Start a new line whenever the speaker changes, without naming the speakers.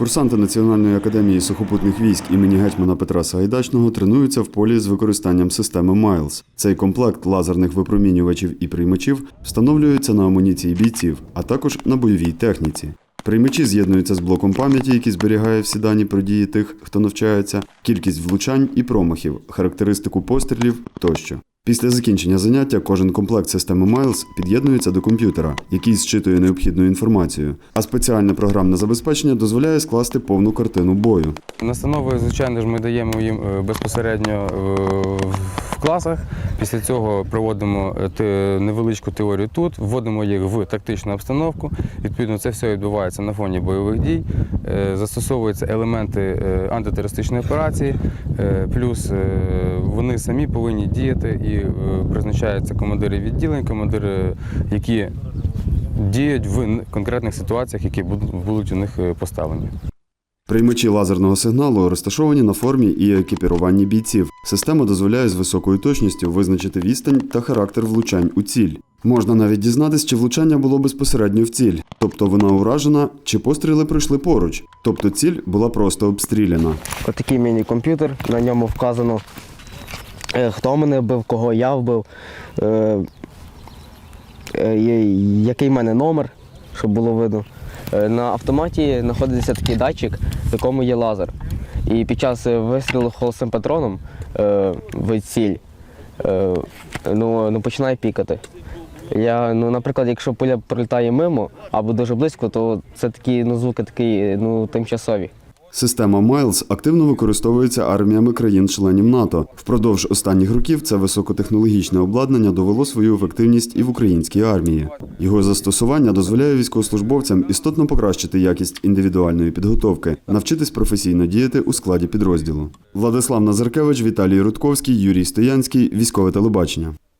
Курсанти Національної академії сухопутних військ імені гетьмана Петра Сагайдачного тренуються в полі з використанням системи Miles. Цей комплект лазерних випромінювачів і приймачів встановлюється на амуніції бійців, а також на бойовій техніці. Приймачі з'єднуються з блоком пам'яті, який зберігає всі дані про дії тих, хто навчається, кількість влучань і промахів, характеристику пострілів тощо. Після закінчення заняття кожен комплект системи Miles під'єднується до комп'ютера, який зчитує необхідну інформацію, а спеціальне програмне забезпечення дозволяє скласти повну картину бою.
Настанови, звичайно ж, ми даємо їм е, безпосередньо е, класах. Після цього проводимо е, невеличку теорію тут, вводимо їх в тактичну обстановку. Відповідно, це все відбувається на фоні бойових дій. Е, Застосовуються елементи е, антитерористичної операції, плюс вони самі повинні діяти і призначаються командири відділень, командири, які діють в конкретних ситуаціях, які будуть у них поставлені.
Приймачі лазерного сигналу розташовані на формі і екіпіруванні бійців. Система дозволяє з високою точністю визначити відстань та характер влучань у ціль. Можна навіть дізнатись, чи влучання було безпосередньо в ціль, тобто вона уражена, чи постріли пройшли поруч, тобто ціль була просто обстріляна.
Отакий міні-комп'ютер, на ньому вказано, е, хто мене вбив, кого я вбив, е, е, який в мене номер, щоб було видно. Е, На автоматі знаходиться такий датчик, в якому є лазер. І під час е, вистрілу холостим патроном е, в ціль е, ну, ну, починає пікати. Я, ну, наприклад, якщо пуля пролітає мимо або дуже близько, то це такі ну, звуки такі, ну, тимчасові.
Система Miles активно використовується арміями країн-членів НАТО. Впродовж останніх років це високотехнологічне обладнання довело свою ефективність і в українській армії. Його застосування дозволяє військовослужбовцям істотно покращити якість індивідуальної підготовки, навчитись професійно діяти у складі підрозділу. Владислав Назаркевич, Віталій Рудковський, Юрій Стоянський, військове телебачення.